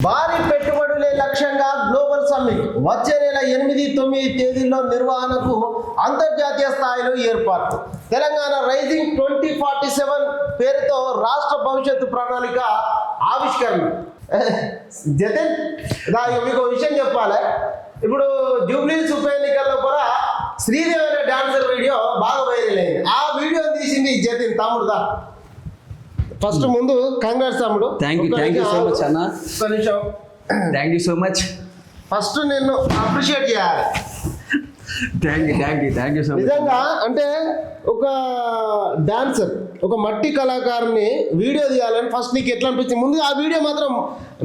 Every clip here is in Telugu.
భారీ పెట్టుబడులే లక్ష్యంగా గ్లోబల్ సమ్మిట్. వచ్చే నెల ఎనిమిది తొమ్మిది తేదీల్లో నిర్వహణకు అంతర్జాతీయ స్థాయిలో ఏర్పాటు. Telangana rising twenty forty seven పేరుతో రాష్ట్ర భవిష్యత్తు ప్రణాళిక ఆవిష్కరణ. జతన్ మీకు విషయం చెప్పాలి. ఇప్పుడు జూబ్లీస్ ఉప ఎన్నికల్లో కూడా శ్రీదేవి అనే డాన్సర్ వీడియో బాగా వైరల్ అయింది ఆ వీడియో తీసింది జతిన్ తమ్ముడుదా? ఫస్ట్ ముందు కంగ్రాట్స్ తమ్ముడు ఒక్క thank you so నిమిషం much, అన్న. ఒక్క నిమిషం. Thank you so much first నిన్ను అప్రిషియేట్ చేయాలి. Thank you thank you thank you so much నిజంగా అంటే ఒక డాన్సర్ ఒక మట్టి కళాకారుని వీడియో తీయాలని ఫస్ట్ నీకు ఎట్లా అనిపించింది? ముందు ఆ వీడియో మాత్రం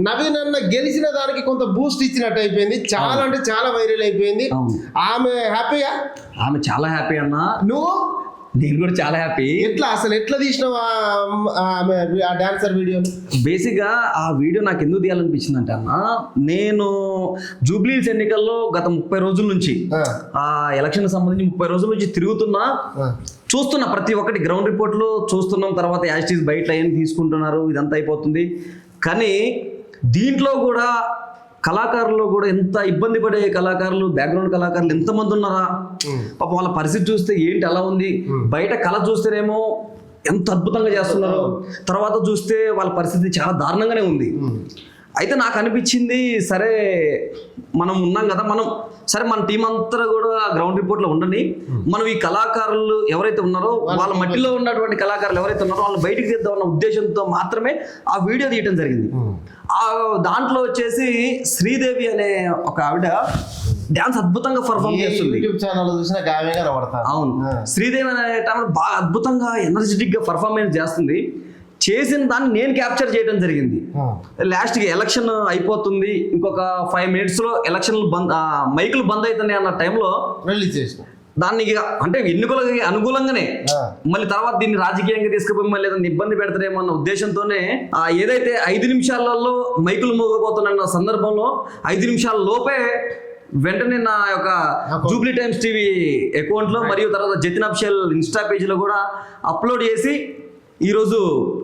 నవీన్ అన్న గెలిచిన దానికి కొంత బూస్ట్ ఇచ్చినట్టు అయిపోయింది. చాలా అంటే చాలా వైరల్ అయిపోయింది. ఆమె హ్యాపీగా ఆమె చాలా హ్యాపీ అన్న. నువ్వు? నేను కూడా చాలా హ్యాపీ ఎట్లా అసలు ఎట్లా తీసినావు ఆ- డాన్సర్ వీడియో బేసిక్గా ఆ వీడియో నాకు ఎందుకు తీయాలనిపించింది అంటే అన్న నేను జూబ్లీస్ ఎన్నికల్లో గత ముప్పై రోజుల నుంచి ఆ. ఎలక్షన్ సంబంధించి ముప్పై రోజుల నుంచి తిరుగుతున్నా చూస్తున్నా ప్రతి ఒక్కటి గ్రౌండ్ రిపోర్ట్లో చూస్తున్నాం తర్వాత యాజిటీస్ బయట ఏం తీసుకుంటున్నారు ఇదంతా అయిపోతుంది. కానీ దీంట్లో కూడా కళాకారులు కూడా ఎంత ఇబ్బంది పడే కళాకారులు బ్యాక్గ్రౌండ్ కళాకారులు ఎంతమంది ఉన్నారా? పాప వాళ్ళ పరిస్థితి చూస్తే ఏంటి అలా ఉంది? బయట కళ చూస్తేనేమో ఎంత అద్భుతంగా చేస్తున్నారు. తర్వాత చూస్తే వాళ్ళ పరిస్థితి చాలా దారుణంగానే ఉంది. అయితే నాకు అనిపించింది సరే మనం ఉన్నాం కదా మనం సరే మన టీం అంతా కూడా గ్రౌండ్ రిపోర్ట్లో ఉండండి. మనం ఈ కళాకారులు ఎవరైతే ఉన్నారో వాళ్ళ మట్టిలో ఉన్నటువంటి కళాకారులు ఎవరైతే ఉన్నారో వాళ్ళు బయటికి తీద్దాం అన్న ఉద్దేశంతో మాత్రమే ఆ వీడియో తీయటం జరిగింది. ఆ దాంట్లో వచ్చేసి శ్రీదేవి అనే ఒక ఆవిడ డాన్స్ అద్భుతంగా పర్ఫామ్ చేస్తుంది. అవును. శ్రీదేవి అనే బాగా అద్భుతంగా ఎనర్జెటిక్గా పర్ఫార్మెన్స్ చేస్తుంది. చేసిన దాన్ని నేను క్యాప్చర్ చేయడం జరిగింది. లాస్ట్కి ఎలక్షన్ అయిపోతుంది. ఇంకొక ఫైవ్ మినిట్స్లో ఎలక్షన్లు బంద్ మైకులు బంద్ అవుతున్నాయి అన్న టైంలో రిలీజ్ చేసిన. దాన్ని అంటే ఎన్నికలకి అనుకూలంగానే. మళ్ళీ తర్వాత దీన్ని రాజకీయంగా తీసుకుపోయి మళ్ళీ ఏదైనా ఇబ్బంది పెడతారేమో అన్న ఉద్దేశంతోనే ఆ, ఏదైతే ఐదు నిమిషాలలో మైకులు మోగబోతున్న సందర్భంలో ఐదు నిమిషాల లోపే వెంటనే నా యొక్క జూబ్లీ టైమ్స్ టీవీ అకౌంట్లో మరియు తర్వాత జతిన్ అఫిషియల్ ఇన్స్టా పేజ్లో కూడా అప్లోడ్ చేసి ఈరోజు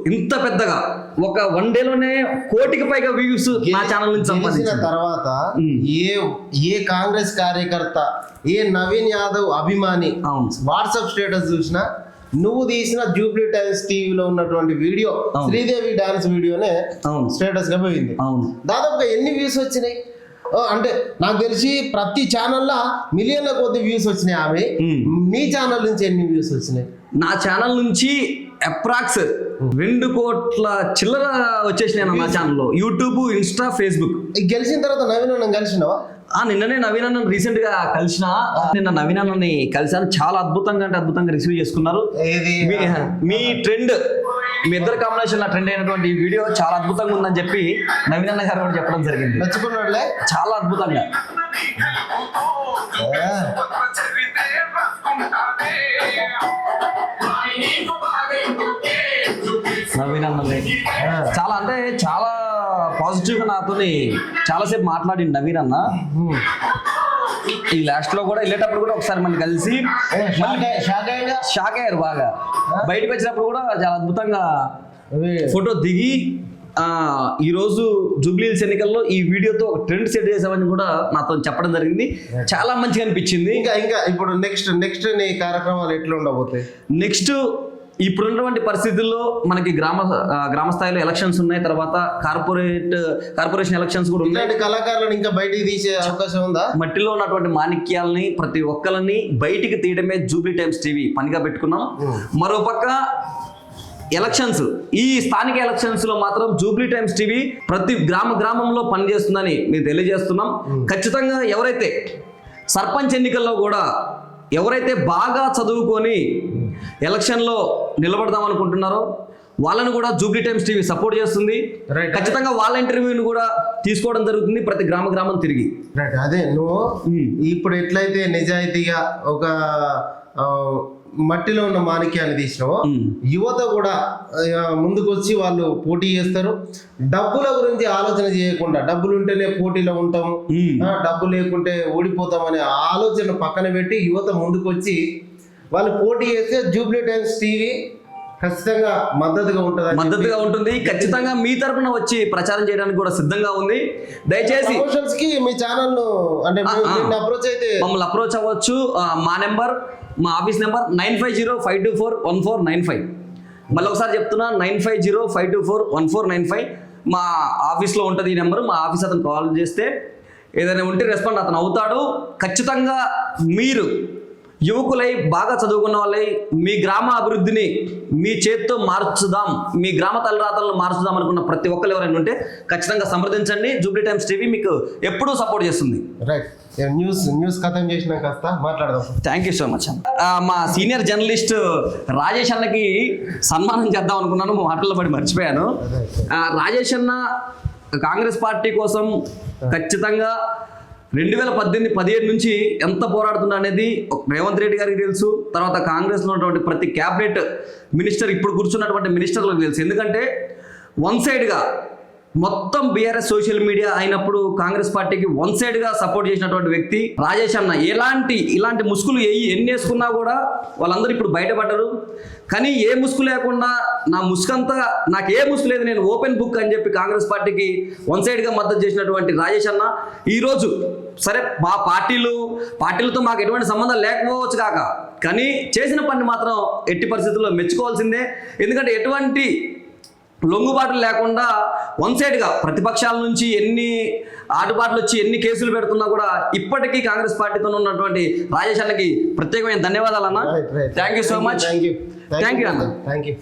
ఇంత పెద్దగా ఒక వన్ డేలోనే కోటికి పైగా వ్యూస్ నా ఛానల్ నుంచి సంపాదించింది. తర్వాత. ఏ ఏ కాంగ్రెస్ కార్యకర్త ఏ నవీన్ యాదవ్ అభిమాని వాట్సాప్ స్టేటస్ చూసినా నువ్వు తీసిన జూబ్లీ టైమ్స్ టీవీలో ఉన్నటువంటి వీడియో. శ్రీదేవి డాన్స్ వీడియోనే స్టేటస్గా పోయింది. అవును. దాదాపుగా ఎన్ని వ్యూస్ వచ్చినాయి? అంటే నాకు తెలిసి ప్రతి ఛానల్లో మిలియన్ల కొద్ది వ్యూస్ వచ్చినాయి ఆమె. ఉమ్. నీ ఛానల్ నుంచి ఎన్ని వ్యూస్ వచ్చినాయి? నా ఛానల్ నుంచి అప్రాక్స్ రెండు కోట్ల చిల్లర వచ్చేసినాయి నా ఛానల్లో యూట్యూబ్ ఇన్స్టా ఫేస్బుక్ గెలిచిన తర్వాత నవీన్ అన్నం కలిసినావా? ఆ నిన్ననే నవీన్ అన్న రీసెంట్గా కలిసిన నిన్న నవీన్ అన్నని కలిసాను చాలా అద్భుతంగా అంటే అద్భుతంగా రిసీవ్ చేసుకున్నారు. ఏది? మీ మీ ట్రెండ్ మీ ఇద్దరు కాంబినేషన్ ట్రెండ్ అయినటువంటి వీడియో చాలా అద్భుతంగా ఉందని చెప్పి నవీన్ అన్న గారు కూడా చెప్పడం జరిగింది. చాలా అద్భుతంగా. నాతోని చాలాసేపు మాట్లాడింది నవీన్ అన్న. ఈ లాస్ట్లో కూడా వెళ్ళేటప్పుడు కూడా ఒకసారి మనం కలిసి షాక్ అయ్యారు బాగా. బయటకు వచ్చినప్పుడు కూడా చాలా అద్భుతంగా ఫోటో దిగి ఆ, ఈ రోజు జూబ్లీహిల్స్ ఎన్నికల్లో ఈ వీడియోతో ఒక ట్రెండ్ సెట్ చేసామని కూడా నాతో చెప్పడం జరిగింది. చాలా మంచిగా అనిపించింది. ఇంకా ఇంకా ఇప్పుడు నెక్స్ట్ నెక్స్ట్ నీ కార్యక్రమాలు ఎట్లా ఉండబోతాయి? నెక్స్ట్ ఇప్పుడున్నటువంటి పరిస్థితుల్లో మనకి గ్రామ గ్రామ స్థాయిలో ఎలక్షన్స్ ఉన్నాయి తర్వాత కార్పొరేట్ కార్పొరేషన్ ఎలక్షన్స్ కూడా ఉన్నాయి. కళాకారులను ఇంకా బయటికి తీసే అవకాశం ఉందా? మట్టిలో ఉన్నటువంటి మాణిక్యాలని ప్రతి ఒక్కరిని బయటికి తీయడమే జూబ్లీ టైమ్స్ టీవీ పనిగా పెట్టుకున్నాం. మరోపక్క ఎలక్షన్స్ ఈ స్థానిక ఎలక్షన్స్లో మాత్రం జూబ్లీ టైమ్స్ టీవీ ప్రతి గ్రామ గ్రామంలో పనిచేస్తుందని మేము తెలియజేస్తున్నాం. ఖచ్చితంగా ఎవరైతే సర్పంచ్ ఎన్నికల్లో కూడా ఎవరైతే బాగా చదువుకొని ఎలక్షన్లో నిలబడదాం అనుకుంటున్నారో వాళ్ళని కూడా జూబ్లీ టైమ్స్ టీవీ సపోర్ట్ చేస్తుంది. ఖచ్చితంగా వాళ్ళ ఇంటర్వ్యూని కూడా తీసుకోవడం జరుగుతుంది ప్రతి గ్రామ గ్రామం తిరిగి రైట్ అదే నువ్వు ఉమ్. ఇప్పుడు ఎట్లయితే నిజాయితీగా ఒక మట్టిలో ఉన్న మాణిక్యాన్ని తీసినావో ఉమ్. యువత కూడా ముందుకు వచ్చి వాళ్ళు పోటీ చేస్తారు డబ్బుల గురించి ఆలోచన చేయకుండా డబ్బులు ఉంటేనే పోటీలో ఉంటాము. ఆ, డబ్బు లేకుంటే ఓడిపోతామనే ఆలోచన పక్కన పెట్టి యువత ముందుకు వచ్చి వాళ్ళు పోటీ చేస్తే జూబ్లీ టైమ్స్ టీవీ ఖచ్చితంగా మద్దతుగా ఉంటుంది మద్దతుగా ఉంటుంది. ఖచ్చితంగా మీ తరపున వచ్చి ప్రచారం చేయడానికి కూడా సిద్ధంగా ఉంది. దయచేసి కి మీ ఛానల్ అంటే. అప్రోచ్ అయితే మమ్మల్ని అప్రోచ్ అవ్వచ్చు. మా నెంబర్ మా office number nine five zero five two four one four nine five. మళ్ళీ ఒకసారి చెప్తున్నా nine five zero five two four one four nine five. మా ఆఫీస్లో ఉంటుంది ఈ నెంబర్. మా ఆఫీస్ అతను కాల్ చేస్తే ఏదైనా ఉంటే రెస్పాండ్ అతను అవుతాడు. ఖచ్చితంగా మీరు యువకులై బాగా చదువుకున్న వాళ్ళై మీ గ్రామ అభివృద్ధిని మీ చేత్తో మార్చుదాం మీ గ్రామ తలరాతలను మార్చుదాం అనుకున్న ప్రతి ఒక్కరు ఎవరైనా ఉంటే ఖచ్చితంగా సంప్రదించండి. జూబ్లీ టైమ్స్ టీవీ మీకు ఎప్పుడూ సపోర్ట్ చేస్తుంది. రైట్ న్యూస్ న్యూస్ ఖతం చేసినా కాస్త మాట్లాడదాం. థ్యాంక్ యూ సో మచ్ మా సీనియర్ జర్నలిస్ట్ రాజేష్ అన్నకి సన్మానం చేద్దాం అనుకున్నాను. మాటల్లో పడి మర్చిపోయాను. రాజేష్ అన్న కాంగ్రెస్ పార్టీ కోసం ఖచ్చితంగా రెండు వేల పద్దెనిమిది పదిహేడు నుంచి ఎంత పోరాడుతున్నా అనేది రేవంత్ రెడ్డి గారికి తెలుసు. తర్వాత కాంగ్రెస్లో ఉన్నటువంటి ప్రతి క్యాబినెట్ మినిస్టర్ ఇప్పుడు కూర్చున్నటువంటి మినిస్టర్లకు తెలుసు. ఎందుకంటే వన్ సైడ్గా మొత్తం బీఆర్ఎస్ సోషల్ మీడియా అయినప్పుడు కాంగ్రెస్ పార్టీకి వన్ సైడ్గా సపోర్ట్ చేసినటువంటి వ్యక్తి రాజేష్ అన్న. ఎలాంటి ఇలాంటి ముసుగులు ఏ ఎన్ని వేసుకున్నా కూడా వాళ్ళందరూ ఇప్పుడు బయటపడ్డరు. కానీ ఏ ముసుగు లేకుండా నా ముసుకంతా నాకు ఏ ముసుగు లేదు నేను ఓపెన్ బుక్ అని చెప్పి కాంగ్రెస్ పార్టీకి వన్ సైడ్గా మద్దతు చేసినటువంటి రాజేష్ అన్న. ఈరోజు సరే మా పార్టీలు పార్టీలతో మాకు ఎటువంటి సంబంధం లేకపోవచ్చు కాక కానీ చేసిన పని మాత్రం ఎట్టి పరిస్థితుల్లో మెచ్చుకోవాల్సిందే. ఎందుకంటే ఎటువంటి లొంగుబాట్లు లేకుండా వన్ సైడ్గా ప్రతిపక్షాల నుంచి ఎన్ని ఆటుబాట్లు వచ్చి ఎన్ని కేసులు పెడుతున్నా కూడా ఇప్పటికీ కాంగ్రెస్ పార్టీతో ఉన్నటువంటి రాజేష్ అన్నకి ప్రత్యేకమైన ధన్యవాదాలు అన్న. Thank you so much thank you అన్న. Thank you